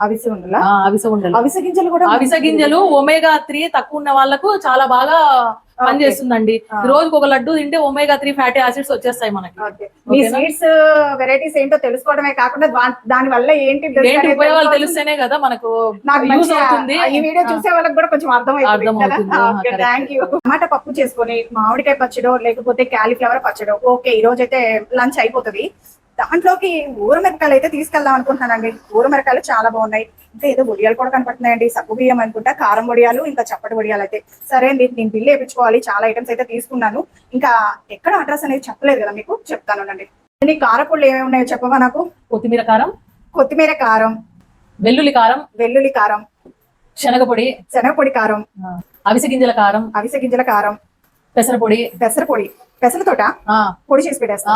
అవిసె ఉండలా ఆ, అవిసె ఉండలు అవిసె గింజలు కూడా అవిసె గింజలు ఒమేగా త్రీ తక్కువ ఉన్న వాళ్ళకు చాలా బాగా పనిచేస్తుందండి. రోజుకు ఒక లడ్డు తింటే ఒమేగా త్రీ ఫ్యాటీ యాసిడ్స్ వచ్చేస్తాయి మనకి. మీ? స్వీట్స్ వెరైటీస్ ఏంటో తెలుసుకోవడమే కాకుండా దాని వల్ల ఏంటి ఏంటి ఉపయోగాలు. తెలిస్తేనే కదా మనకు మంచిగా అవుతుంది ఈ వీడియో చూసే వాళ్ళకి కూడా కొంచెం అర్థం అర్థం అవుతుంది. ఆ, correct. థ్యాంక్ యూ టమాటా పప్పు చేసుకొని మామిడికాయ పచ్చడో లేకపోతే క్యాలీఫ్లవర్ పచ్చడో ఓకే ఈ రోజు అయితే లంచ్ అయిపోతుంది దాంట్లోకి ఊర మిరపకాయలు అయితే తీసుకెళ్దాం అనుకుంటున్నానండి. ఊర మిరపకాయలు చాలా బాగున్నాయి. ఇంకా ఏదో వడియాలు కూడా కనపడుతున్నాయండి. సగ్గు బియ్యం అనుకుంటా కారం వడియాలు ఇంకా చప్పటి వడియాలు అయితే. సరే అండి నేను బిల్లు వేయించుకోవాలి. చాలా ఐటమ్స్ అయితే తీసుకున్నాను. ఇంకా ఎక్కడ అడ్రస్ అనేది చెప్పలేదు కదా మీకు? చెప్తాను అండి నీ కారపొళ్ళు ఏమేమి ఉన్నాయో చెప్పవా నాకు? కొత్తిమీర కారం. కొత్తిమీర కారం. వెల్లుల్లి కారం. వెల్లుల్లి కారం. శనగపొడి. శనగపొడి కారం. అవిసె గింజల కారం. అవిసె గింజల కారం. పెసరపొడి. పెసర పొడి పెసరతోట పొడి చేసి పెట్టేస్తా.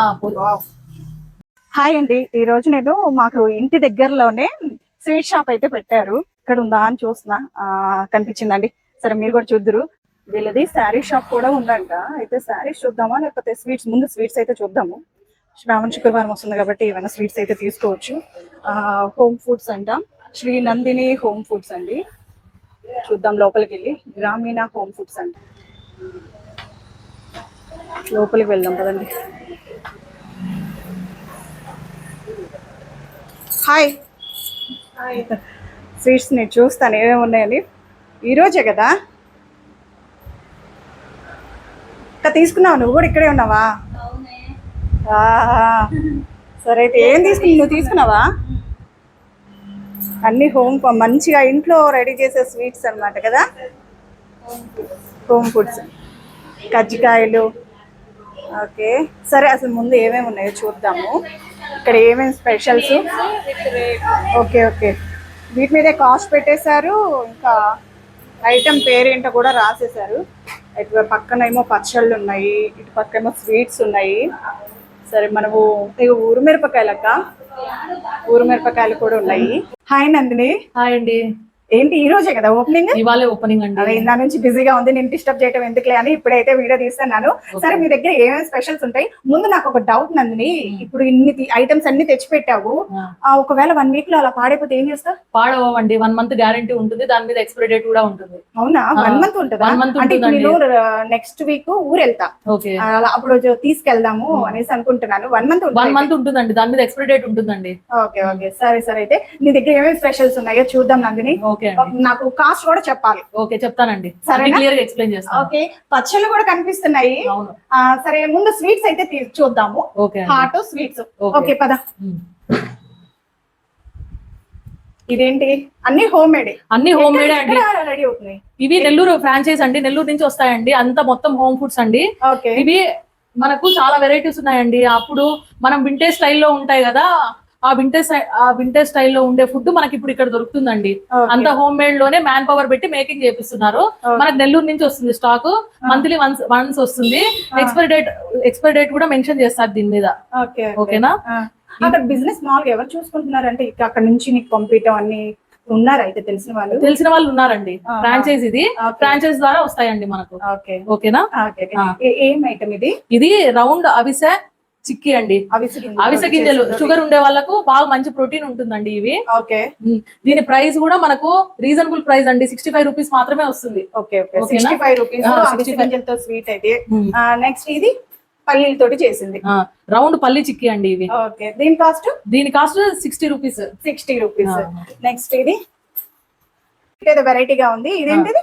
హాయ్ అండి. ఈ రోజు నేను మాకు ఇంటి దగ్గరలోనే స్వీట్ షాప్ అయితే పెట్టారు. ఇక్కడ ఉందా అని చూస్తున్నా. ఆ, కనిపించిందండి. సరే మీరు కూడా చూద్దరు. వీళ్ళది శారీ షాప్ కూడా ఉందంట. అయితే శారీస్ చూద్దామా? లేకపోతే స్వీట్స్ ముందు స్వీట్స్ అయితే చూద్దాము. శ్రావణ శుక్రవారం వస్తుంది కాబట్టి ఏమైనా స్వీట్స్ అయితే తీసుకోవచ్చు. హోమ్ ఫుడ్స్ అంట. శ్రీ నందిని హోమ్ ఫుడ్స్ అండి. చూద్దాం లోపలికి వెళ్ళి. గ్రామీణ హోమ్ ఫుడ్స్ అంట. లోపలికి వెళ్దాం కదండి హాయ్ స్వీట్స్ నేను చూస్తాను. ఏమేమి ఉన్నాయని ఈరోజే కదా? ఇంకా తీసుకున్నావు? నువ్వు కూడా ఇక్కడే ఉన్నావా. సరే అయితే ఏం తీసుకుని నువ్వు తీసుకున్నావా? అన్ని హోమ్ మంచిగా ఇంట్లో రెడీ చేసే స్వీట్స్ అన్నమాట కదా? Home foods. కజ్జికాయలు. ఓకే. సరే అసలు ముందు ఏమేమి ఉన్నాయో చూద్దాము. ఇక్కడ ఏమేమి స్పెషల్స్? Okay okay. వీటి మీదే కాస్ట్ పెట్టేశారు ఇంకా ఐటమ్ పేరేంటో కూడా రాసేశారు. ఇటు పక్కన ఏమో పచ్చళ్ళు ఉన్నాయి ఇటు పక్క ఏమో స్వీట్స్ ఉన్నాయి. సరే మనము ఇక ఊరు మిరపకాయలక్క. ఊరు మిరపకాయలు కూడా ఉన్నాయి. హాయ్ నందిని. హాయ్ అండి. ఏంటి ఈ రోజే కదా ఓపెనింగ్ ఇవాళే ఓపెనింగ్ అండి. అదే ఇందా నుంచి బిజీగా ఉంది నేను డిస్టర్బ్ చేయడం ఎందుకులే అని ఇప్పుడైతే వీడియో తీస్తున్నాను. సరే మీ దగ్గర ఏమేమి స్పెషల్స్ ఉంటాయి? ముందు నాకు ఒక డౌట్ నందిని ఇప్పుడు ఇన్ని ఐటమ్స్ అన్ని తెచ్చి పెట్టావు ఆ, ఆ, ఒకవేళ వన్ వీక్లో అలా పాడైపోతే ఏం చేస్తా పాడవండి వన్ మంత్ గ్యారంటీ ఉంటుంది. దాని మీద ఎక్స్పైరీ డేట్ కూడా ఉంటుంది. అవునా? వన్ మంత్ ఉంటుందా? అంటే. నేను నెక్స్ట్ వీక్ ఊరు వెళ్తా అలా అప్పుడు తీసుకెళ్దాము అనేసి అనుకుంటున్నాను. వన్ మంత్ వన్ మంత్ ఉంటుందండి. దాని మీద ఎక్స్పైరీ డేట్ ఉంటుందండి. Okay okay. సరే సరే. అయితే నీ దగ్గర ఏమేమి స్పెషల్స్ ఉన్నాయో చూద్దాం నందిని. నాకు కాస్ట్ కూడా చెప్పాలి. ఓకే చెప్తానండి. సరేనా? క్లియర్గా ఎక్స్ప్లెయిన్ చేస్తాను. ఓకే పచ్చళ్ళు కూడా కనిపిస్తున్నాయి. సరే ముందు స్వీట్స్ అయితే చూద్దాము. ఓకే. Hot sweets. ఓకే. పద. ఇదేంటి? అన్ని హోమ్ మేడ్ అన్ని హోమ్ మేడ్ అండి. రెడీ అవుతున్నాయి? ఇవి నెల్లూరు ఫ్రాంచైజ్ అండి. నెల్లూరు నుంచి వస్తాయండి. అంత మొత్తం హోమ్ ఫుడ్స్ అండి. ఇవి మనకు చాలా వెరైటీస్ ఉన్నాయండి. అప్పుడు మనం వింటేజ్ స్టైల్లో ఉంటాయి కదా. ఆ వింటేజ్ ఆ వింటేజ్ స్టైల్లో ఉండే ఫుడ్ మనకి ఇప్పుడు ఇక్కడ దొరుకుతుందండి. అంత హోమ్ మేడ్లోనే మ్యాన్ పవర్ పెట్టి మేకింగ్ చేపిస్తున్నారు. మనకు నెల్లూరు నుంచి వస్తుంది స్టాక్ మంత్లీ వన్స్ వన్స్ వస్తుంది. ఎక్స్పైరీ డేట్ ఎక్స్పైరీ డేట్ కూడా మెన్షన్ చేస్తారు దీని మీద. ఓకే ఓకేనా. అక్కడ బిజినెస్ మామూలుగా ఎవరు చూసుకుంటున్నారు అంటే ఇక అక్కడ నుంచి నీకు పంపించడం అన్ని ఉన్నారు అయితే తెలిసిన వాళ్ళు? తెలిసిన వాళ్ళు ఉన్నారండి. ఫ్రాంచైజ్ ఇది. ఫ్రాంచైజ్ ద్వారా వస్తాయండి మనకు. ఓకే. ఓకేనా? ఏం ఐటమ్ ఇది? ఇది రౌండ్ అవిసె చిక్కీ అండి. అవిసె గింజలు. షుగర్ ఉండే వాళ్ళకు బాగా మంచి ప్రోటీన్ ఉంటుందండి ఇవి. ఓకే. దీని ప్రైస్ కూడా మనకు రీజనబుల్ ప్రైస్ అండి. సిక్స్టీ ఫైవ్ రూపీస్ మాత్రమే వస్తుంది. ఓకే? సిక్స్టీ ఫైవ్ రూపీస్ ఆ, అవిసె 65. గింజలతో స్వీట్ అయితే. నెక్స్ట్ ఇది పల్లీలతోటి చేసింది. రౌండ్ పల్లి చిక్కీ అండి ఇవి. ఓకే. దీని కాస్ట్ దీని cost sixty rupees. Sixty rupees. Next ఇది. ఏదో వెరైటీగా ఉంది. ఇదేంటిది?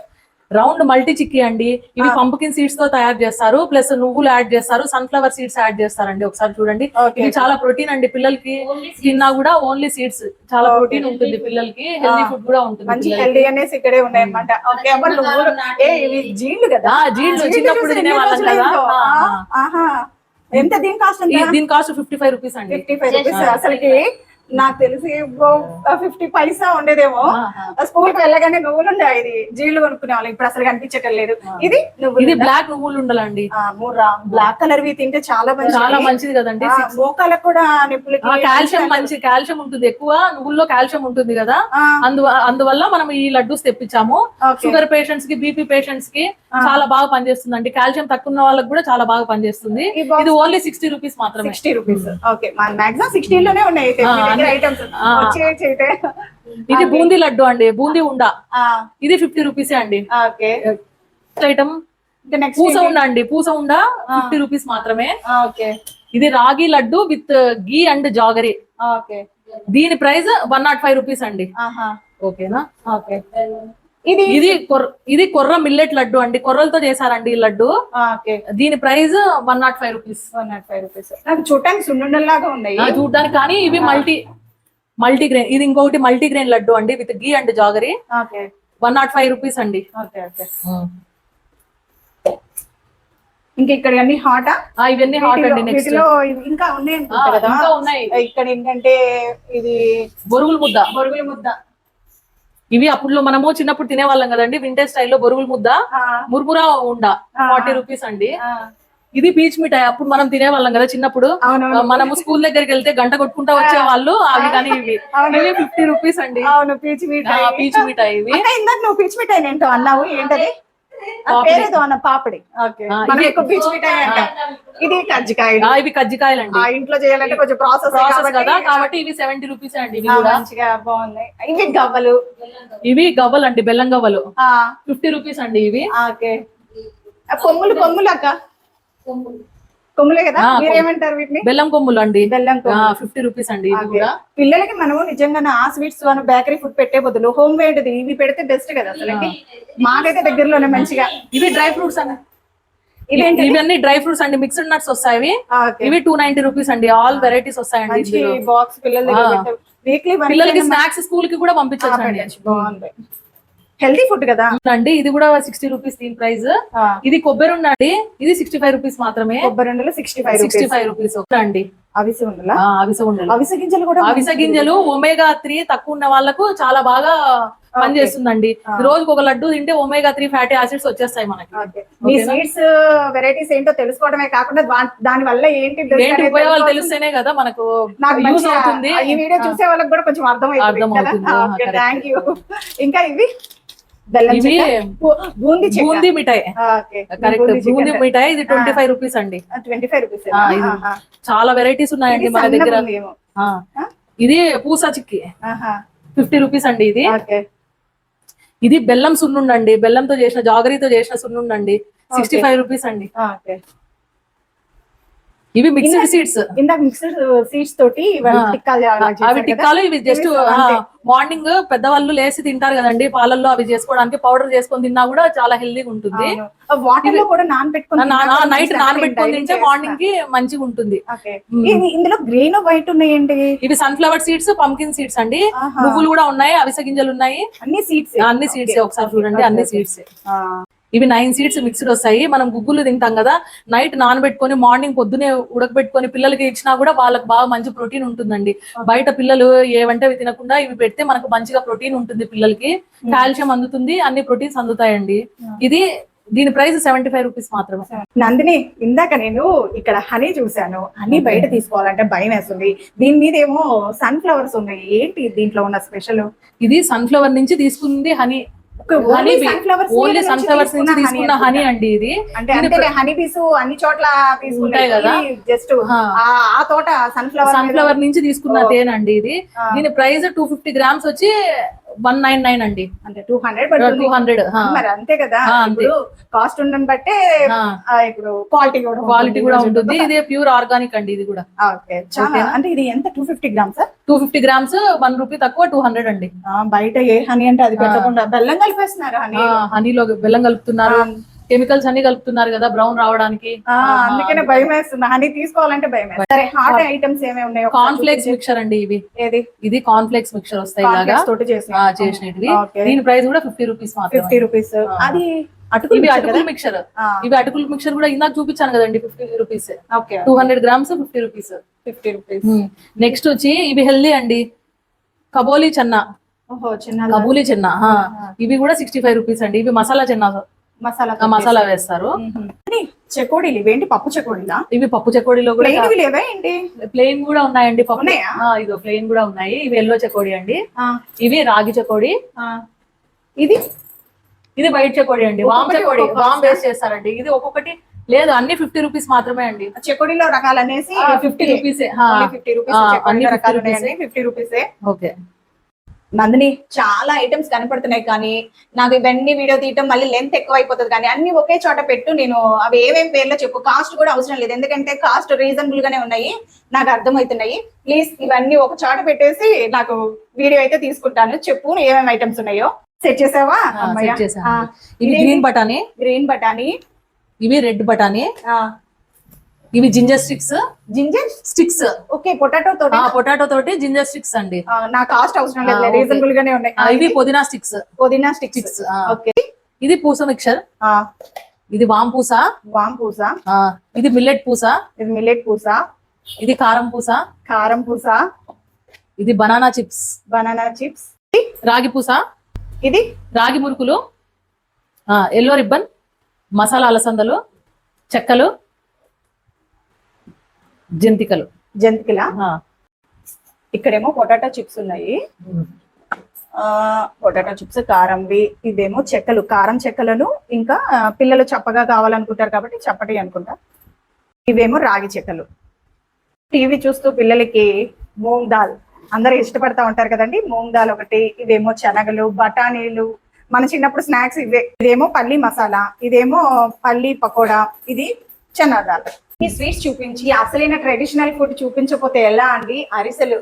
రౌండ్ మల్టీ చిక్కీ అండి. ఇవి. పంపుకిన్ సీడ్స్తో తయారు చేస్తారు. ప్లస్ నువ్వులు యాడ్ చేస్తారు. సన్ఫ్లవర్ సీడ్స్ యాడ్ చేస్తారండి ఒకసారి చూడండి. ఇది చాలా ప్రోటీన్ అండి. పిల్లలకి తిన్నా కూడా ఓన్లీ సీడ్స్. చాలా. ప్రోటీన్ ఉంటుంది పిల్లలకి. హెల్దీ. ఫుడ్ కూడా ఉంటుంది మంచి. హెల్దీ అనేసి ఇక్కడే ఉన్నాయి అనమాట ఓకే అమ్మ నువ్వులు ఏ ఇవి జీళ్ళు కదా? ఆ, జీళ్ళు చిన్నప్పుడు తినేవాళ్ళం కదా. ఆహా. ఎంత దీని కాస్ట్ దీని కాస్ట్ ఫిఫ్టీ ఫైవ్ రూపీస్ అండి. ఫిఫ్టీ ఫైవ్ రూపీస్ అసలుకి. నాకు తెలిసి ఫిఫ్టీ పైసా ఉండేదేమో. స్కూల్కి వెళ్ళగానే నువ్వులు ఉండే ఇది జీళ్ళు కొనుక్కునే వాళ్ళు. ఇప్పుడు అసలు కనిపించటం లేదు. ఇది నువ్వులు ఇది బ్లాక్ నువ్వులు ఉండాలండి బ్లాక్ కలర్ వి తింటే చాలా మంచిది. చాలా మంచిది కదండి. మోకాలకు కూడా నిప్పులకి కాల్షియం మంచి కాల్షియం ఉంటుంది ఎక్కువ. నువ్వుల్లో కాల్షియం ఉంటుంది కదా. అందు అందువల్ల మనం ఈ లడ్డూస్ తెప్పించాము. షుగర్ పేషెంట్స్కి బీపీ పేషెంట్స్కి చాలా బాగా పనిచేస్తుందండి. కాల్షియం తక్కువ ఉన్న వాళ్ళకి కూడా చాలా బాగా పనిచేస్తుంది. ఇది ఓన్లీ సిక్స్టీ రూపీస్ మాత్రమే. Sixty rupees okay. Maximum sixty లోనే ఉన్నాయి. ఇది బూందీ లడ్డు అండి బూందీ ఉండా. ఇది ఫిఫ్టీ రూపీసే అండి. ఐటమ్ పూస ఉండ అండి పూస ఉండ ఫిఫ్టీ రూపీస్ మాత్రమే. ఇది రాగి laddu with ghee and jaggery. Okay. దీని price one not five rupees అండి. ఓకేనా? ఓకే. ఇది ఇది కొర్ర ఇది కొర్ర మిల్లెట్ లడ్డు అండి. కొర్రలతో చేశారండి ఈ లడ్డు. ఓకే. దీని price one not five rupees. One not five rupees. నాకు చూడటానికి సున్నుండల్లాగా ఉన్నాయి చూడడానికి కానీ ఇవి మల్టీ మల్టీ గ్రెయిన్ ఇది ఇంకొకటి మల్టీ గ్రెయిన్ లడ్డు అండి with ghee and jaggery. Okay. One not five rupees అండి. ఇంకా ఇక్కడ అన్ని హాటా? ఆ, ఇవన్నీ హాట్ అండి నెక్స్ట్ ఇంకా ఉన్నాయి ఇంకా ఉన్నాయి. ఇక్కడ ఏంటంటే ఇది బొరుగుల ముద్ద. బొరుగుల ముద్ద. ఇవి అప్పుడు మనము చిన్నప్పుడు తినేవాళ్ళం కదండి వింటేజ్ స్టైల్లో బొరుగుల ముద్ద మురుమురా ఉండ ఫార్టీ రూపీస్ అండి. ఇది పీచ్ మిఠాయి అప్పుడు మనం తినేవాళ్ళం కదా చిన్నప్పుడు. మనము స్కూల్ దగ్గరికి వెళ్తే గంట కొట్టుకుంటా వచ్చే వాళ్ళు అవి కానీ ఇవి. ఇవి ఫిఫ్టీ రూపీస్ అండి. అవును పీచ్ మిఠాయి. పీచ్ మిఠాయి ఇవి. ఇందాక నువ్వు పీచ్ మిఠాయి ఏంటో అన్నావు? ఏంటది. పేరేదో అన్న పాపిడి. ఇది- కజ్జికాయ ఆ, ఇవి కజ్జికాయలండి ఆ ఇంట్లో చేయాలంటే కొంచెం ప్రాసెస్ ప్రాసెస్ కదా కాబట్టి ఇవి సెవెంటీ రూపీస్ అండి మంచిగా బాగున్నాయి. ఇవి గవ్వలు. ఇవి గవ్వలు అండి బెల్లం గవ్వలు. ఆ, ఫిఫ్టీ రూపీస్ అండి ఇవి. ఓకే. ఆ, కొమ్ములు కొమ్ములు అక్క? కొమ్ములే. కదా? ఆ, మీరేమంటారు వీటిని? బెల్లం కొమ్ములు అండి. బెల్లం కొమ్ములు. ఫిఫ్టీ రూపీస్ అండి పిల్లలకి మనము నిజంగా ఆ స్వీట్స్ మనం బేకరీ ఫుడ్ పెట్టే బదులు హోమ్ మేడ్ ఇవి పెడితే బెస్ట్ కదా అసలు మాకైతే దగ్గరలోనే మంచిగా. ఇవి డ్రై ఫ్రూట్స్ అండి. ఇవన్నీ డ్రై ఫ్రూట్స్ అండి. మిక్స్డ్ నట్స్ వస్తాయి ఇవి. టూ నైన్టీ రూపీస్ అండి. ఆల్ వెరైటీస్ వస్తాయండి. బాక్స్ పిల్లలకి స్నాక్స్ స్కూల్కి కూడా పంపించచ్చు అండి బాగుంది. హెల్తీ ఫుడ్ కదా? అండి ఇది కూడా సిక్స్టీ రూపీస్ దీని ప్రైస్. ఇది కొబ్బరి ఉండండి ఇది సిక్స్టీ ఫైవ్ రూపీస్ మాత్రమే. కొబ్బరి ఉండలు sixty five sixty five rupees అండి అవిసి ఉండలా? అవిసె ఉండలు. అవిసె గింజలు కూడా అవిసె గింజలు ఒమేగా త్రీ తక్కువ ఉన్న వాళ్ళకు చాలా బాగా పనిచేస్తుందండి. రోజుకి ఒక లడ్డు తింటే ఒమేగా త్రీ ఫ్యాటీ యాసిడ్స్ వచ్చేస్తాయి మనకి. మీ స్వీట్స్ వెరైటీస్ ఏంటో తెలుసుకోవడమే కాకుండా దాని వల్ల ఏంటి ఏంటి ఉపయోగాలు. తెలుస్తేనే కదా మనకు నాకు యూస్ అవుతుంది. ఈ వీడియో చూసే వాళ్ళకి కూడా కొంచెం అర్థం. ఆ, correct. థ్యాంక్ యూ ఇంకా ఇవి? బూందీ మిఠాయి. కరెక్ట్. బూందీ మిఠాయి ఇది ట్వంటీ ఫైవ్ రూపీస్ అండి. Twenty five rupees. ఆ, ఇది చాలా వెరైటీస్ ఉన్నాయండి మన దగ్గర. ఇది పూసా చిక్కి. ఫిఫ్టీ రూపీస్ అండి ఇది. ఇది బెల్లం సున్నుండండి. బెల్లంతో చేసిన జాగరీతో చేసిన సున్నుండండి. సిక్స్టీ ఫైవ్ రూపీస్ అండి. ఓకే. ఇవి మిక్స్డ్ సీడ్స్ ఇందాక మిక్స్డ్ సీడ్స్ తోటి అవి? టిక్కాలు ఇవి జస్ట్. మార్నింగ్ పెద్దవాళ్ళు లేసి తింటారు కదండి పాలల్లో అవి చేసుకోవడానికి పౌడర్ చేసుకొని తిన్నా కూడా చాలా హెల్దీగా ఉంటుంది. వాటర్లో కూడా నానబెట్టుకొని నైట్. నానబెట్టుకొని తింటే. మార్నింగ్కి మంచిగా ఉంటుంది. ఇందులో గ్రీన్ వైట్ ఉన్నాయండి? ఇవి సన్ఫ్లవర్ సీడ్స్ పంకిన్ సీడ్స్ అండి. నువ్వులు కూడా ఉన్నాయి అవిసె గింజలు ఉన్నాయి. అన్ని సీడ్స్ అన్ని సీడ్స్ ఒకసారి చూడండి అన్ని సీడ్స్ ఇవి నైన్ సీడ్స్ మిక్స్డ్ వస్తాయి. మనం గుగ్గులు తింటాం కదా నైట్ నానబెట్టుకొని మార్నింగ్ పొద్దునే ఉడకబెట్టుకొని పిల్లలకి ఇచ్చినా కూడా వాళ్ళకి బాగా మంచి ప్రోటీన్ ఉంటుందండి. బయట పిల్లలు ఏవంటే అవి తినకుండా ఇవి పెడితే మనకు మంచిగా ప్రోటీన్ ఉంటుంది పిల్లలకి. కాల్షియం అందుతుంది అన్ని ప్రోటీన్స్ అందుతాయండి. ఇది దీని ప్రైస్ సెవెంటీ ఫైవ్ రూపీస్ మాత్రమే. నందిని ఇందాక నేను ఇక్కడ హనీ చూశాను. హనీ బయట తీసుకోవాలంటే భయం వేస్తుంది. దీని మీద ఏమో సన్ ఫ్లవర్స్ ఉన్నాయి. ఏంటి దీంట్లో ఉన్న స్పెషల్ ఇది సన్ఫ్లవర్ నుంచి తీసుకుంది హనీ. హనీ ఓన్లీ సన్ఫ్లవర్స్ నుంచి తీసుకున్న హనీ అండి ఇది అంటే అంటే హనీ బీస్ అన్ని చోట్ల ఉంటాయి కదా. జస్ట్ ఆ. ఆ తోట సన్ఫ్లవర్ సన్ఫ్లవర్ నుంచి తీసుకున్న తేనె అండి ఇది. దీని ప్రైస్ టూ ఫిఫ్టీ గ్రామ్స్ వచ్చి వన్ నైన్ నైన్ అండి. అంటే టూ హండ్రెడ్ టూ హండ్రెడ్ మరి అంతే కదా. ఇప్పుడు కాస్ట్ ఉండని బట్టే ఇప్పుడు క్వాలిటీ కూడా క్వాలిటీ కూడా ఉంటుంది. ఇది ప్యూర్ ఆర్గానిక్ అండి ఇది కూడా. ఓకే. చాలా. అంటే ఇది ఎంత? Two fifty grams two fifty grams one rupee తక్కువ టూ హండ్రెడ్ అండి. బయట ఏ హనీ అంటే అది పెట్టకుండా బెల్లం కలిపేస్తున్నారు హనీ? హనీలో బెల్లం కలుపుతున్నారు. కెమికల్స్ అన్ని కలుపుతున్నారు కదా బ్రౌన్ రావడానికి. అందుకనే భయం వేస్తుంది హనీ తీసుకోవాలంటే భయం సరే హాట్ ఐటమ్స్ ఏమేమి ఉన్నాయో కార్న్ ఫ్లేక్స్ మిక్చర్ అండి ఇవి. ఏది? ఇది కార్న్ ఫ్లేక్స్ మిక్చర్ వస్తాయి ఇలాగా. తోటి చేసిన. చేసినవి. దీని ప్రైస్ కూడా ఫిఫ్టీ రూపీస్ మాత్రమే. ఫిఫ్టీ రూపీస్ అది అటుకులు ఇవి మిక్చర్ అటుకుల మిక్చర్. ఇవి అటుకుల మిక్చర్ కూడా ఇందాక చూపించాను కదండి fifty rupees two hundred grams fifty rupees fifty rupees next వచ్చి ఇవి హెల్దీ అండి. కబోలీ చెన్న కబూలీ చెన్న. ఇవి కూడా సిక్స్టీ ఫైవ్ రూపీస్ అండి. ఇవి మసాలా చెన్న మసాలా మసాలా వేస్తారు. చెకోడీలు ఇవేంటి పప్పు చెకోడీలా? ఇవి పప్పు చెకోడీలో కూడా ప్లెయిన్ లేవా ఏంటి? ప్లెయిన్ కూడా ఉన్నాయండి పప్పు. ఇదో ప్లెయిన్ కూడా ఉన్నాయి. ఇవి ఎల్లో చెకోడి అండి. ఇవి రాగి చెకోడి. ఇది? ఇది వైట్ చెకోడి అండి. వామ్ చెకోడి వామ్ వేస్ట్ చేస్తారండి. ఇది ఒక్కొక్కటి లేదు అన్ని ఫిఫ్టీ రూపీస్ మాత్రమే అండి. చెకోడీలో రకాలు అనేసి ఫిఫ్టీ రూపీస్ ఫిఫ్టీ రూపీస్ అన్ని 50 రకాలు ఫిఫ్టీ రూపీసే ఓకే. నందిని చాలా ఐటమ్స్ కనపడుతున్నాయి కానీ నాకు ఇవన్నీ వీడియో తీయటం మళ్ళీ లెంత్ ఎక్కువ అయిపోతుంది కానీ అన్ని ఒకే చోట పెట్టు నేను అవి ఏమేం పేర్లో చెప్పు. కాస్ట్ కూడా అవసరం లేదు. ఎందుకంటే కాస్ట్ రీజనబుల్ గానే ఉన్నాయి. నాకు అర్థమవుతున్నాయి. ప్లీజ్ ఇవన్నీ ఒక చోట పెట్టేసి నాకు వీడియో అయితే తీసుకుంటాను. చెప్పు ఏమేమి ఐటమ్స్ ఉన్నాయో. సెట్ చేసావా గ్రీన్ బటానీ గ్రీన్ బటానీ ఇవి రెడ్ బటానీ ఇవి ginger sticks? Ginger sticks. Okay potato తోటి? పొటాటో తోటి జింజర్ స్టిక్స్ అండి. నా కాస్ట్ అవసరం లేదు. రీజనబుల్ గానే ఉన్నాయి. ఇవి పుదీనా స్టిక్స్. పుదీనా స్టిక్స్ ఓకే. ఇది పూస మిక్చర్. ఇది వామ్ పూస. వామ్ పూస. ఇది మిల్లెట్ పూస. ఇది మిల్లెట్ పూస. ఇది కారం పూస. కారం పూస. ఇది బనానా చిప్స్. Banana chips. రాగి పూస. ఇది? రాగి మురుకులు. ఎల్లో రిబ్బన్ మసాలా అలసందలు చెక్కలు. జంతికలు. జంతికల? ఇక్కడేమో పొటాటో చిప్స్ ఉన్నాయి. ఆ పొటాటో చిప్స్ కారంవి ఇదేమో చెక్కలు. కారం చెక్కలను ఇంకా పిల్లలు చప్పగా కావాలనుకుంటారు కాబట్టి చప్పటి అనుకుంటా. ఇవేమో రాగి చెక్కలు. టీవీ చూస్తూ పిల్లలకి మూంగ్ దాల్. అందరూ ఇష్టపడతా ఉంటారు కదండి మూంగ్ దాల్ ఒకటి ఇవేమో శనగలు బఠానీలు. మన చిన్నప్పుడు స్నాక్స్ ఇవే. ఇదేమో పల్లి మసాలా ఇదేమో పల్లి పకోడా ఇది చనా దాల్. ఈ స్వీట్స్ చూపించి అసలైన ట్రెడిషనల్ ఫుడ్ చూపించకపోతే ఎలా అండి? అరిసెలు.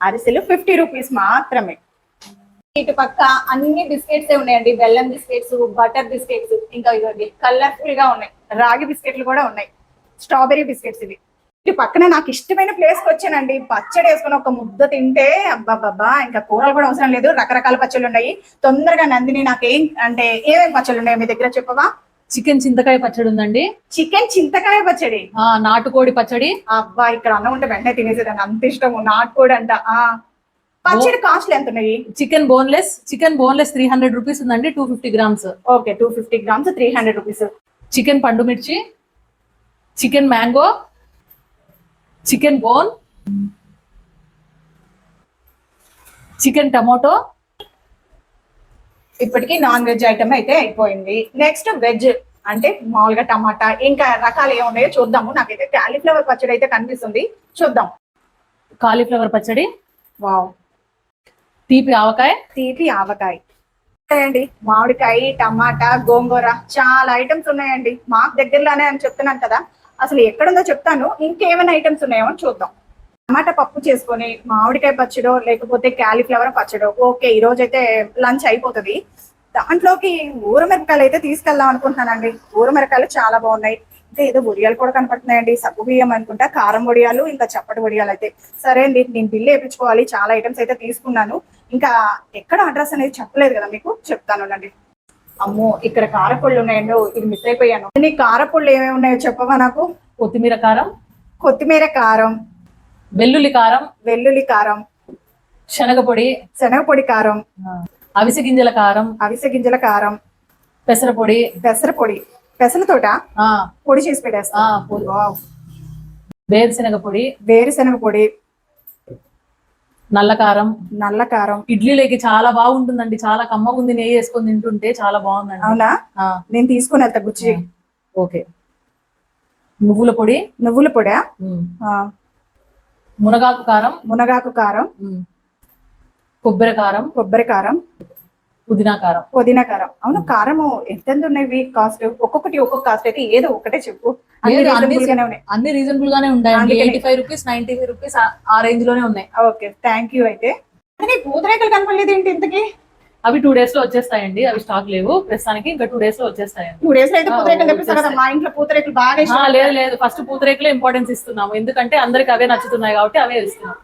అరిసెలు ఫిఫ్టీ రూపీస్ మాత్రమే. ఇటు పక్క అన్ని బిస్కెట్స్ ఉన్నాయండి. బెల్లం బిస్కెట్స్ బటర్ బిస్కెట్స్ ఇంకా ఇవ్వండి. కలర్ఫుల్గా ఉన్నాయి. రాగి బిస్కెట్లు కూడా ఉన్నాయి. స్ట్రాబెరీ బిస్కెట్స్ ఇవి. ఇటు పక్కన నాకు ఇష్టమైన ప్లేస్కి వచ్చానండి. పచ్చడి వేసుకుని ఒక ముద్ద తింటే అబ్బాబ్బా ఇంకా కూరలు కూడా అవసరం లేదు. రకరకాల పచ్చళ్ళు ఉన్నాయి. తొందరగా నందిని నాకు ఏం అంటే ఏమేమి పచ్చళ్ళు ఉన్నాయి మీ దగ్గర చెప్పవా? చికెన్ చింతకాయ పచ్చడి ఉందండి. చికెన్ చింతకాయ పచ్చడి? ఆ నాటుకోడి పచ్చడి. అబ్బా ఇక్కడ అన్నం ఉంటే వెంటనే తినేసేదాన్ని. అంత ఇష్టము నాటుకోడి అంట. ఆ. పచ్చడి కాస్ట్లు ఎంత ఉన్నాయి? Chicken boneless chicken boneless three hundred rupees ఉందండి two fifty grams okay two fifty grams three hundred rupees chicken పండు మిర్చి chicken mango chicken bone chicken tomato ఇప్పటికి నాన్ వెజ్ ఐటమ్ అయితే అయిపోయింది. నెక్స్ట్ వెజ్ అంటే మామూలుగా టమాటా ఇంకా రకాలు ఏమి ఉన్నాయో చూద్దాము. నాకైతే క్యాలీఫ్లవర్ పచ్చడి అయితే కనిపిస్తుంది. చూద్దాం. కాలీఫ్లవర్ పచ్చడి. వావ్. తీపి ఆవకాయ. తీపి ఆవకాయ. అండి మామిడికాయ టమాటా గోంగూర చాలా ఐటమ్స్ ఉన్నాయండి. మాకు దగ్గరలోనే అని చెప్తున్నాను కదా. అసలు ఎక్కడుందో చెప్తాను. ఇంకేమైనా ఐటమ్స్ ఉన్నాయో అని చూద్దాం. టమాటా పప్పు చేసుకొని మామిడికాయ పచ్చడో లేకపోతే క్యాలీఫ్లవర్ పచ్చడో ఓకే ఈ రోజు అయితే లంచ్ అయిపోతుంది. దాంట్లోకి ఊరమిరపకాయలు అయితే తీసుకెళ్దాం అనుకుంటున్నానండి. ఊరమిరపకాయలు చాలా బాగున్నాయి. ఇంకా ఏదో వడియాలు కూడా కనపడుతున్నాయండి. సగ్గు బియ్యం అనుకుంటా కారం వడియాలు ఇంకా చప్పటి వడియాలు అయితే. సరే అండి నేను బిల్లు వేయించుకోవాలి. చాలా ఐటమ్స్ అయితే తీసుకున్నాను. ఇంకా ఎక్కడ అడ్రస్ అనేది చెప్పలేదు కదా మీకు? చెప్తాను అండి అమ్మో ఇక్కడ కారపళ్ళు ఉన్నాయండి. ఇది మిస్ అయిపోయాను. నీ కారపళ్ళు ఏమేమి ఉన్నాయో చెప్పవా నాకు? కొత్తిమీర కారం. కొత్తిమీర కారం. వెల్లుల్లి కారం వెల్లుల్లి కారం శనగపొడి శనగపొడి కారం అవిసె గింజల కారం అవిసె గింజల కారం పెసర పొడి. పెసర పొడి పెసరతోట ఆ, పొడి చేసి పెట్టేస్తా. వేరుశనగ పొడి. వేరుశనగ పొడి నల్ల కారం. నల్ల కారం. ఇడ్లీలోకి చాలా బాగుంటుందండి. చాలా కమ్మగా ఉంది. నెయ్యి వేసుకొని తింటుంటే చాలా బాగుందండి. అవునా? నేను తీసుకుని వెళ్తా గుచ్చి. ఓకే. నువ్వుల పొడి. నువ్వుల పొడా? మునగాకు కారం మునగాకు కారం కొబ్బరి కారం కొబ్బరి కారం పుదీనా కారం. పుదీనా కారం. అవును కారము ఎంత ఉన్నాయి కాస్ట్? ఒక్కొక్కటి ఒక్కొక్క కాస్ట్ అయితే ఏదో ఒకటే చెప్పు. అన్ని గానే ఉన్నాయి. రీజనబుల్ గానే అందుకనే. Eighty five rupees ninety five rupees ఆ రేంజ్లోనే ఉన్నాయి. ఓకే థ్యాంక్ యూ అయితే. పూతరేకలు కనపడలేదు ఏంటి ఇంతకి? అవి టూ డేస్లో వచ్చేస్తాయండి. అవి స్టాక్ లేవు. ప్రస్తుతానికి ఇంకా టూ డేస్లో వచ్చేస్తాయండి. టూ డేస్ అయితే పూతరేకలు తెప్పిస్తారు కదా వచ్చేస్తాయి. మా ఇంట్లో పూతరేకలు బాగా ఇష్టం లేదు లేదు. ఫస్ట్ పూతరేకులే ఇంపార్టెన్స్ ఇస్తున్నాము. ఎందుకంటే అందరికి అవే నచ్చుతున్నాయి కాబట్టి అవే ఇస్తున్నాం.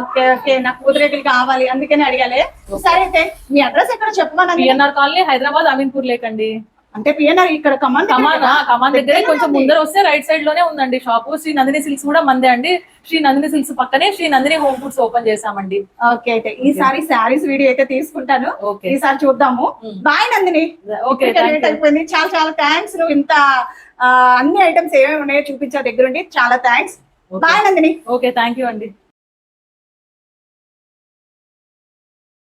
Okay okay. నాకు పూతరేకలు కావాలి. అందుకని అడిగాలి. సరే అయితే మీ అడ్రస్ ఎక్కడ చెప్పమని పిఎన్ఆర్ కాలనీ హైదరాబాద్ అమీన్పూర్ లేకండి. అంటే పిఎన్ఆర్ ఇక్కడ కమాన్ కమాన్ కమాన్ దగ్గరే కొంచెం. ముందర వస్తే రైట్ సైడ్లోనే ఉందండి షాపు శ్రీ నందిని సిల్క్స్ కూడా మందే అండి. శ్రీ నందిని సిల్క్స్ పక్కనే Shri Nandini home foods open చేసామండి ఓకే అయితే ఈసారి శారీస్ వీడియో అయితే తీసుకుంటాను. ఈసారి చూద్దాము. బాయ్ నందిని. ఓకే లేట్ అయిపోయింది. చాలా చాలా థ్యాంక్స్ నువ్వు ఇంత అన్ని ఐటమ్స్ ఏమేమి ఉన్నాయో చూపించా దగ్గరుండి. చాలా thanks bye Nandini. Okay thank you అండి.